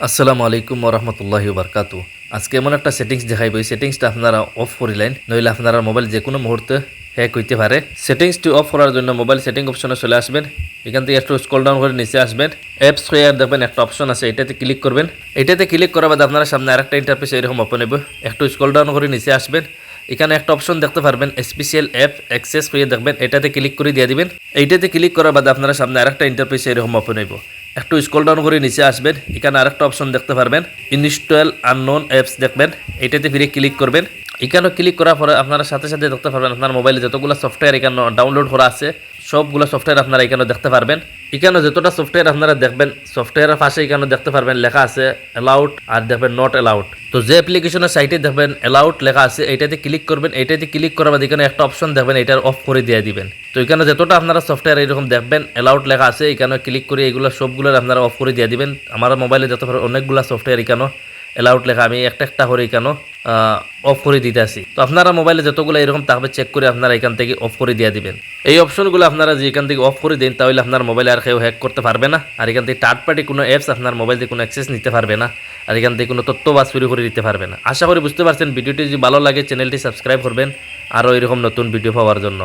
আসসালামু আলাইকুম রহমতুল্লাহি বারকাতু আজকে এমন একটা সেটিংস দেখাইব, এই সেটিংসটা আপনারা অফ করিলেন নইলে আপনারা মোবাইল যে কোনো মুহূর্তে হ্যাক হইতে পারে। সেটিংসটি অফ করার জন্য মোবাইল সেটিং অপশনে চলে আসবেন। এখান থেকে একটু স্ক্রল ডাউন করে নিচে আসবেন। অ্যাপস হয়ে দেখবেন একটা অপশন আছে, এটাতে ক্লিক করবেন। এটাতে ক্লিক করার বাদে আপনারা সামনে আরেকটা ইন্টারফেস এরকম ওপেন হবে একটু স্ক্রল ডাউন করে নিচে আসবেন। এখানে একটা অপশন দেখতে পারবেন স্পেশাল অ্যাপ অ্যাক্সেস করে দেখবেন। এটাতে ক্লিক করে দিয়ে দিবেন। এইটাতে ক্লিক করার বাদে আপনারা সামনে আরেকটা ইন্টারফেস এরকম ওপেন হইব। একটু স্কল ডাউন করে নিচে আসবেন। এখানে আরেকটা অপশন দেখতে পারবেন। ইনস্টল আননোন অ্যাপস দেখবেন। এটাতে ফিরে ক্লিক করবেন। এখানে ক্লিক করার পরে আপনারা সাথে সাথে দেখতে পারবেন আপনার মোবাইলে যতগুলো সফটওয়্যার এখানে ডাউনলোড করা আছে। সবগুলো সফটওয়্যার আপনারা এখানে দেখতে পারবেন। এখানে যতটা সফটওয়্যার আপনারা দেখবেন সফটওয়্যারের পাশে এখানে দেখতে পারবেন, লেখা আছে অ্যালাউড আর দেখবেন নট অ্যালাউড তো যে অ্যাপ্লিকেশনের সাইটে দেখবেন অ্যালাউড লেখা আছে, এটাতে ক্লিক করবেন এইটাতে ক্লিক করার বাদ এখানে একটা অপশন দেখবেন, এটার অফ করে দিয়ে দিবেন। তো এখানে যতটা আপনারা সফটওয়্যার এরকম দেখবেন অ্যালাউড লেখা আছে এখানে ক্লিক করে এগুলো সবগুলো আপনারা অফ করে দিয়ে দিবেন। আমার মোবাইলে যত অনেকগুলো সফটওয়্যার এখানে অ্যালাউড লেখা, আমি একটা একটা করে এখানে অফ করে দিতে আসি তো আপনারা মোবাইলে যতগুলো এরকম থাকবে চেক করে আপনারা এখান থেকে অফ করে দিয়ে দিবেন। এই অপশনগুলো আপনারা যে এখান থেকে অফ করে দিন, তাহলে আপনার মোবাইলে আর কেউ হ্যাক করতে পারবে না। আর এখান থেকে থার্ড পার্টি কোনো অ্যাপস আপনার মোবাইল থেকে কোনো অ্যাক্সেস নিতে পারবে না। আর এখান থেকে কোনো তথ্য বা চুরি করে দিতে পারবে না। আশা করি বুঝতে পারছেন। ভিডিওটি যদি ভালো লাগে চ্যানেলটি সাবস্ক্রাইব করবেন। আরও এরকম নতুন ভিডিও পাওয়ার জন্য।